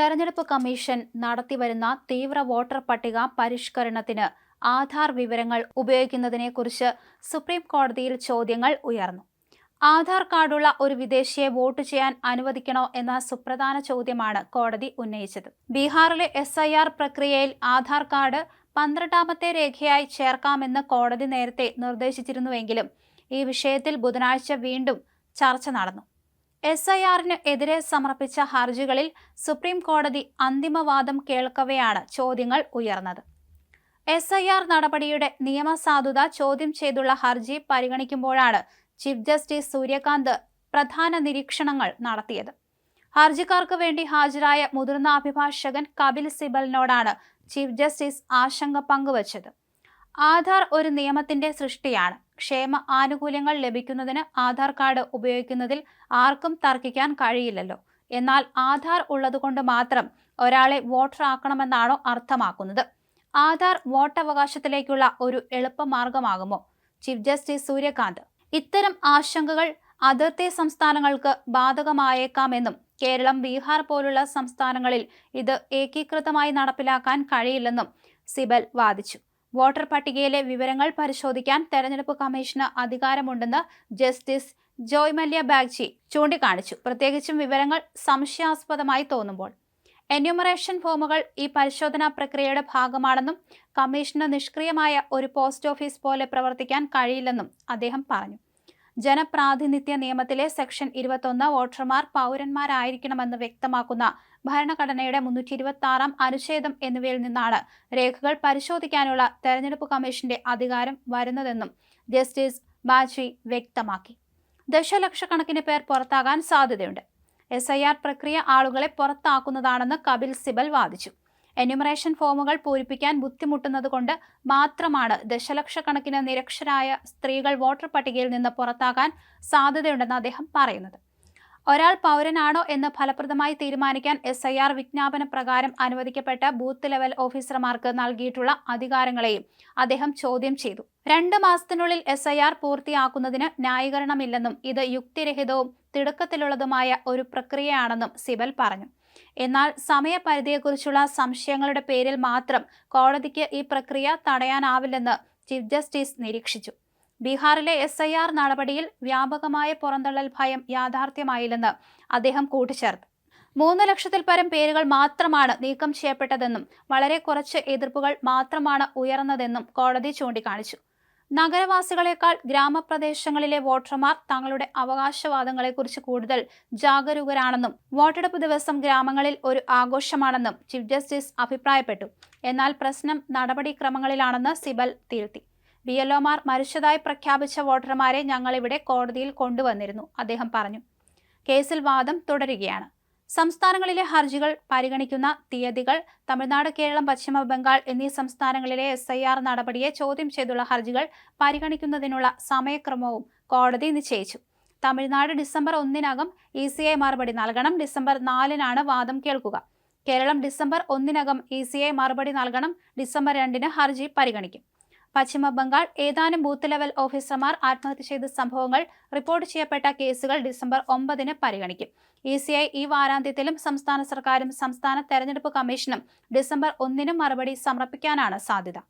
തെരഞ്ഞെടുപ്പ് കമ്മീഷൻ നടത്തിവരുന്ന തീവ്ര വോട്ടർ പട്ടിക പരിഷ്കരണത്തിന് ആധാർ വിവരങ്ങൾ ഉപയോഗിക്കുന്നതിനെക്കുറിച്ച് സുപ്രീം കോടതിയിൽ ചോദ്യങ്ങൾ ഉയർന്നു. ആധാർ കാർഡുള്ള ഒരു വിദേശിയെ വോട്ട് ചെയ്യാൻ അനുവദിക്കണോ എന്ന സുപ്രധാന ചോദ്യമാണ് കോടതി ഉന്നയിച്ചത്. ബീഹാറിലെ എസ് പ്രക്രിയയിൽ ആധാർ കാർഡ് പന്ത്രണ്ടാമത്തെ രേഖയായി ചേർക്കാമെന്ന് കോടതി നേരത്തെ നിർദ്ദേശിച്ചിരുന്നുവെങ്കിലും ഈ വിഷയത്തിൽ ബുധനാഴ്ച വീണ്ടും ചർച്ച നടന്നു. എസ് ഐ ആറിന് എതിരെ സമർപ്പിച്ച ഹർജികളിൽ സുപ്രീം കോടതി അന്തിമവാദം കേൾക്കവെയാണ് ചോദ്യങ്ങൾ ഉയർന്നത്. എസ് ഐ ആർ നടപടിയുടെ നിയമസാധുത ചോദ്യം ചെയ്തുള്ള ഹർജി പരിഗണിക്കുമ്പോഴാണ് ചീഫ് ജസ്റ്റിസ് സൂര്യകാന്ത് പ്രധാന നിരീക്ഷണങ്ങൾ നടത്തിയത്. ഹർജിക്കാർക്ക് വേണ്ടി ഹാജരായ മുതിർന്ന അഭിഭാഷകൻ കപിൽ സിബലിനോടാണ് ചീഫ് ജസ്റ്റിസ് ആശങ്ക പങ്കുവച്ചത്. ആധാർ ഒരു നിയമത്തിന്റെ സൃഷ്ടിയാണ്. ക്ഷേമ ആനുകൂല്യങ്ങൾ ലഭിക്കുന്നതിന് ആധാർ കാർഡ് ഉപയോഗിക്കുന്നതിൽ ആർക്കും തർക്കിക്കാൻ കഴിയില്ലല്ലോ. എന്നാൽ ആധാർ ഉള്ളതുകൊണ്ട് മാത്രം ഒരാളെ വോട്ടർ ആക്കണമെന്നാണോ അർത്ഥമാക്കുന്നത്. ആധാർ വോട്ടവകാശത്തിലേക്കുള്ള ഒരു എളുപ്പമാർഗമാകുമോ? Chief justice Suryakant. ഇത്തരം ആശങ്കകൾ അതിർത്തി സംസ്ഥാനങ്ങൾക്ക് ബാധകമായേക്കാമെന്നും കേരളം ബീഹാർ പോലുള്ള സംസ്ഥാനങ്ങളിൽ ഇത് ഏകീകൃതമായി നടപ്പിലാക്കാൻ കഴിയില്ലെന്നും സിബൽ വാദിച്ചു. വോട്ടർ പട്ടികയിലെ വിവരങ്ങൾ പരിശോധിക്കാൻ തെരഞ്ഞെടുപ്പ് കമ്മീഷന് അധികാരമുണ്ടെന്ന് ജസ്റ്റിസ് ജോയ് മല്യ ബാഗ്ജി ചൂണ്ടിക്കാണിച്ചു. പ്രത്യേകിച്ചും വിവരങ്ങൾ സംശയാസ്പദമായി തോന്നുമ്പോൾ. എന്യൂമറേഷൻ ഫോമുകൾ ഈ പരിശോധനാ പ്രക്രിയയുടെ ഭാഗമാണെന്നും കമ്മീഷന് നിഷ്ക്രിയമായ ഒരു പോസ്റ്റ് ഓഫീസ് പോലെ പ്രവർത്തിക്കാൻ കഴിയില്ലെന്നും അദ്ദേഹം പറഞ്ഞു. ജനപ്രാതിനിധ്യ നിയമത്തിലെ സെക്ഷൻ ഇരുപത്തൊന്ന് വോട്ടർമാർ പൗരന്മാരായിരിക്കണമെന്ന് വ്യക്തമാക്കുന്ന ഭരണഘടനയുടെ മുന്നൂറ്റി ഇരുപത്തി ആറാം അനുച്ഛേദം എന്നിവയിൽ നിന്നാണ് രേഖകൾ പരിശോധിക്കാനുള്ള തെരഞ്ഞെടുപ്പ് കമ്മീഷന്റെ അധികാരം വരുന്നതെന്നും ജസ്റ്റിസ് ബാജി വ്യക്തമാക്കി. ദശലക്ഷക്കണക്കിന് പേർ പുറത്താകാൻ സാധ്യതയുണ്ട്. എസ് ഐ ആർ പ്രക്രിയ ആളുകളെ പുറത്താക്കുന്നതാണെന്ന് കപിൽ സിബൽ വാദിച്ചു. എന്യൂമറേഷൻ ഫോമുകൾ പൂരിപ്പിക്കാൻ ബുദ്ധിമുട്ടുന്നത് കൊണ്ട് മാത്രമാണ് ദശലക്ഷക്കണക്കിന് നിരക്ഷരായ സ്ത്രീകൾ വോട്ടർ പട്ടികയിൽ നിന്ന് പുറത്താകാൻ സാധ്യതയുണ്ടെന്ന് അദ്ദേഹം പറയുന്നത്. ഒരാൾ പൗരനാണോ എന്ന് ഫലപ്രദമായി തീരുമാനിക്കാൻ എസ് ഐ ആർ വിജ്ഞാപന പ്രകാരം അനുവദിക്കപ്പെട്ട ബൂത്ത് ലെവൽ ഓഫീസർമാർക്ക് നൽകിയിട്ടുള്ള അധികാരങ്ങളെയും അദ്ദേഹം ചോദ്യം ചെയ്തു. രണ്ട് മാസത്തിനുള്ളിൽ എസ് ഐ ആർ പൂർത്തിയാക്കുന്നതിന് ന്യായീകരണമില്ലെന്നും ഇത് യുക്തിരഹിതവും തിടുക്കത്തിലുള്ളതുമായ ഒരു പ്രക്രിയയാണെന്നും സിബൽ പറഞ്ഞു. എന്നാൽ സമയപരിധിയെക്കുറിച്ചുള്ള സംശയങ്ങളുടെ പേരിൽ മാത്രം കോടതിക്ക് ഈ പ്രക്രിയ തടയാനാവില്ലെന്ന് ചീഫ് ജസ്റ്റിസ് നിരീക്ഷിച്ചു. ബീഹാറിലെ എസ് ഐ ആർ നടപടിയിൽ വ്യാപകമായ പുറന്തള്ളൽ ഭയം യാഥാർത്ഥ്യമായില്ലെന്ന് അദ്ദേഹം കൂട്ടിച്ചേർത്തു. മൂന്ന് ലക്ഷത്തിൽ പരം പേരുകൾ മാത്രമാണ് നീക്കം ചെയ്യപ്പെട്ടതെന്നും വളരെ കുറച്ച് എതിർപ്പുകൾ മാത്രമാണ് ഉയർന്നതെന്നും കോടതി ചൂണ്ടിക്കാണിച്ചു. നഗരവാസികളെക്കാൾ ഗ്രാമപ്രദേശങ്ങളിലെ വോട്ടർമാർ തങ്ങളുടെ അവകാശവാദങ്ങളെക്കുറിച്ച് കൂടുതൽ ജാഗരൂകരാണെന്നും വോട്ടെടുപ്പ് ദിവസം ഗ്രാമങ്ങളിൽ ഒരു ആഘോഷമാണെന്നും ചീഫ് ജസ്റ്റിസ് അഭിപ്രായപ്പെട്ടു. എന്നാൽ പ്രശ്നം നടപടിക്രമങ്ങളിലാണെന്ന് സിബൽ തിരുത്തി. ബി എൽഒമാർ മരിച്ചതായി പ്രഖ്യാപിച്ച വോട്ടർമാരെ ഞങ്ങളിവിടെ കോടതിയിൽ കൊണ്ടുവന്നിരുന്നു അദ്ദേഹം പറഞ്ഞു. കേസിൽ വാദം തുടരുകയാണ്. സംസ്ഥാനങ്ങളിലെ ഹർജികൾ പരിഗണിക്കുന്ന തീയതികൾ തമിഴ്നാട് കേരളം പശ്ചിമ ബംഗാൾ എന്നീ സംസ്ഥാനങ്ങളിലെ എസ് ഐ ആർ നടപടിയെ ചോദ്യം ചെയ്തുള്ള ഹർജികൾ പരിഗണിക്കുന്നതിനുള്ള സമയക്രമവും കോടതി നിശ്ചയിച്ചു. തമിഴ്നാട് ഡിസംബർ ഒന്നിനകം ഇ സി ഐ മറുപടി നൽകണം. ഡിസംബർ നാലിനാണ് വാദം കേൾക്കുക. കേരളം ഡിസംബർ ഒന്നിനകം ഇ സി ഐ മറുപടി നൽകണം. ഡിസംബർ രണ്ടിന് ഹർജി പരിഗണിക്കും. പശ്ചിമ ബംഗാൾ ഏതാനും ബൂത്ത് ലെവൽ ഓഫീസർമാർ ആത്മഹത്യ ചെയ്ത സംഭവങ്ങൾ റിപ്പോർട്ട് ചെയ്യപ്പെട്ട കേസുകൾ ഡിസംബർ ഒമ്പതിന് പരിഗണിക്കും. ഇ സി ഐ ഈ വാരാന്ത്യത്തിലും സംസ്ഥാന സർക്കാരും സംസ്ഥാന തെരഞ്ഞെടുപ്പ് കമ്മീഷനും ഡിസംബർ ഒന്നിനും മറുപടി സമർപ്പിക്കാനാണ് സാധ്യത.